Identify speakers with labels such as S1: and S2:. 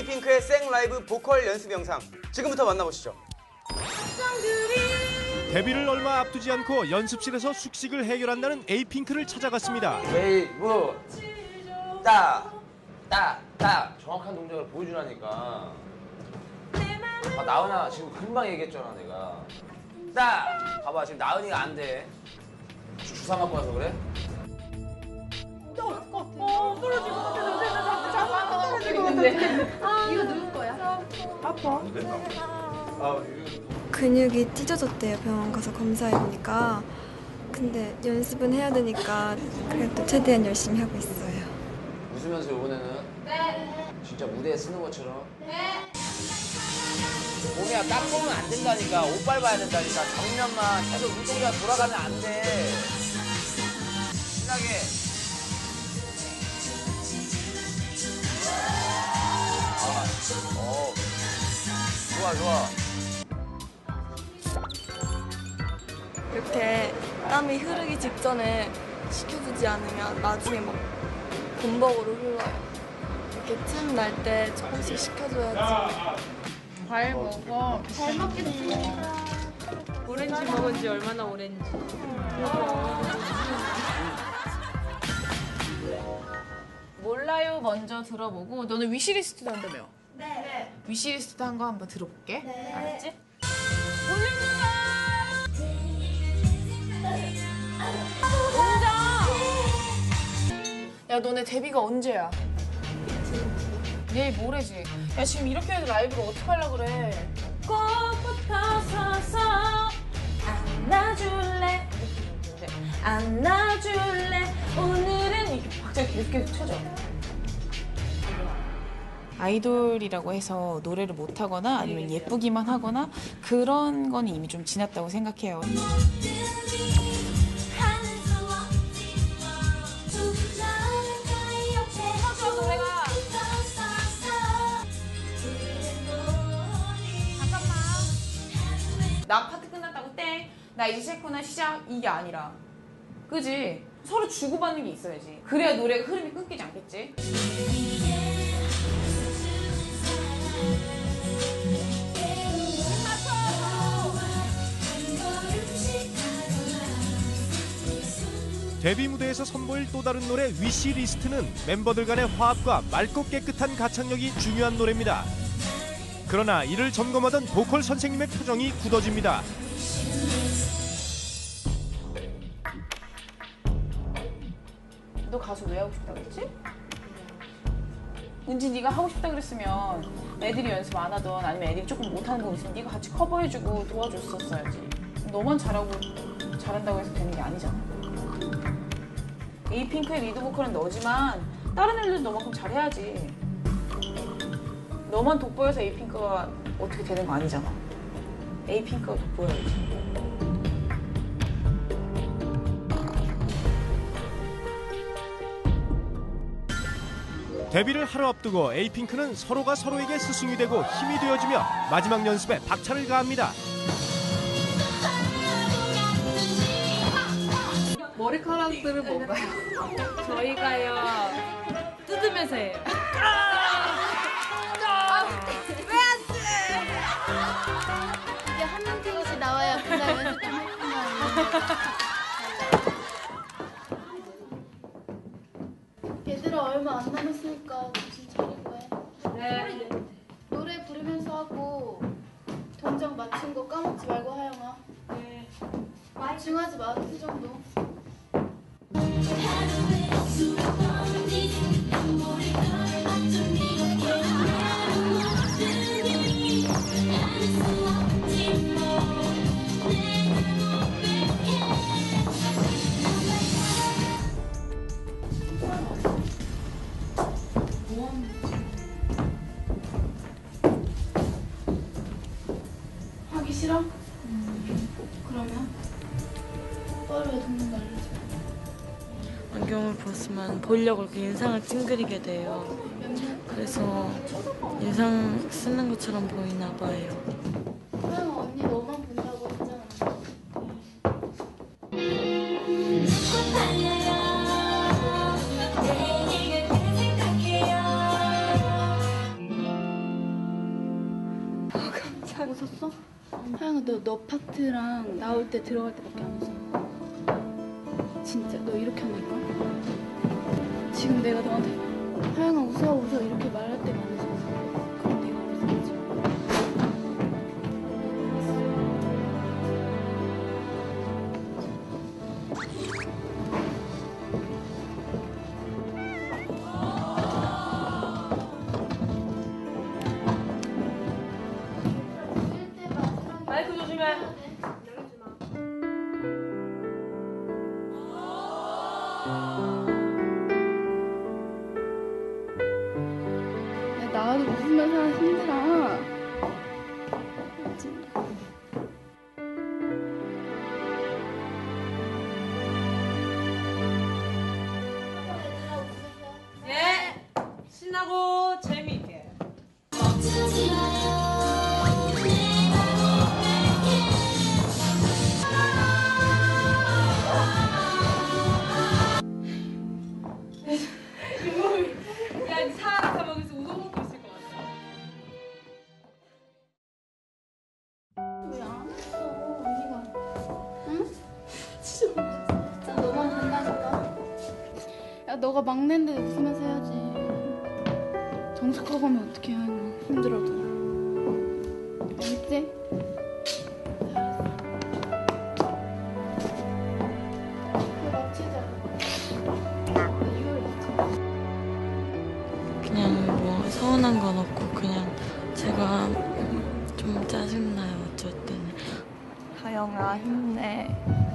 S1: 에이핑크의 생 라이브 보컬 연습 영상. 지금부터 만나보시죠.
S2: 데뷔를 얼마 앞두지 않고 연습실에서 숙식을 해결한다는 에이핑크를 찾아갔습니다.
S3: 웨이브 따, 따, 따. 정확한 동작을 보여주라니까. 아 나은아 지금 금방 얘기했잖아 내가. 따! 봐봐 지금 나은이가 안 돼. 주사 맞고 와서 그래?
S4: 근육이 찢어졌대요 병원 가서 검사해 보니까. 근데 연습은 해야 되니까 그래도 최대한 열심히 하고 있어요.
S3: 웃으면서 이번에는 진짜 무대에 쓰는 것처럼 몸이야 딱 보면 안 된다니까 옷 밟아야 된다니까 정면만 계속 눈동자 돌아가면 안 돼 좋아 좋아
S4: 이렇게 땀이 흐르기 직전에 식혀주지 않으면 나중에 막 범벅으로 흘러요 이렇게 틈 날 때 조금씩 식혀줘야지
S5: 과일 먹어. 잘 먹겠습니다. 오렌지 먹은 지 얼마나 오렌지. 몰라요 먼저 들어보고 너는 위시리스트도 한다며? 네. 위시리스트 한 거 한번 들어볼게. 알았지? 야 너네 데뷔가 언제야? 내일 모레지. 야 지금 이렇게 해도 라이브를 어떻게 하려고 그래? 꽃부터 서서 안아줄래? 안아줄래? 오늘은 이렇게 박자를 계속 계속 쳐줘. 아이돌이라고 해서 노래를 못하거나 아니면 예쁘기만 하거나 그런 건 이미 좀 지났다고 생각해요. 나 파트 끝났다고 땡. 나 이제 셰코나 시작 이게 아니라. 그지? 서로 주고받는 게 있어야지. 그래야 노래가 흐름이 끊기지 않겠지?
S2: 데뷔 무대에서 선보일 또 다른 노래 위시리스트는 멤버들 간의 화합과 맑고 깨끗한 가창력이 중요한 노래입니다. 그러나 이를 점검하던 보컬 선생님의 표정이 굳어집니다.
S5: 너 가수 왜 하고 싶다 그랬지? 은지 네가 하고 싶다 그랬으면 애들이 연습 안 하던 아니면 애들이 조금 못하는 거 있으면 네가 같이 커버해주고 도와줬었어야지. 너만 잘하고 잘한다고 해서 되는 게 아니잖아. 에이핑크의 리드 보컬은 너지만 다른 애들도 너만큼 잘해야지. 너만 돋보여서 에이핑크가 어떻게 되는 거 아니잖아. 에이핑크가 돋보여야지.
S2: 데뷔를 하루 앞두고 에이핑크는 서로가 서로에게 스승이 되고 힘이 되어주며 마지막 연습에 박차를 가합니다.
S5: 머리카락들은 뭔가요? 저희가요 뜯으면서 해요.
S6: 이게 한명 팅씩 나와야 그날 연습 좀 했구나. 얘들아 얼마 안 남았으니까 정신 차리고 해.
S5: 네.
S6: 노래 부르면서 하고 동작 맞춘 거 까먹지 말고 하영아. 네. 집중하지 마. 그 정도. 하기 싫어? 그러면 똑바로 해 동작 알려
S7: 광경을 보시면 보려고 이렇게 인상을 찡그리게 돼요. 그래서 인상 쓰는 것처럼 보이나 봐요.
S6: 그럼 언니 너만 본다고 했잖아. 아, 웃었어? 하영아 너, 너 파트랑 나올 때 들어갈 때밖에 안 웃어 진짜 너 이렇게 한다니까? 지금 내가 너한테 하영아 웃어 웃어 이렇게 말할 때가 안 웃어. 그럼
S5: 조심해.
S6: 야,
S5: 이 사람 가방에서 우동 먹고 있을 것 같아.
S6: 왜안 했어, 언니가? 응? 진짜 진짜 너만 된다니까. 야, 너가 막내인데 웃으면서 해야지. 정숙하고 하면 어떡해, 하영아. 힘들어도.
S7: 뭐 서운한 건 없고 그냥 제가 좀 짜증나요 어쩔 때는
S4: 하영아 힘내.
S7: 음,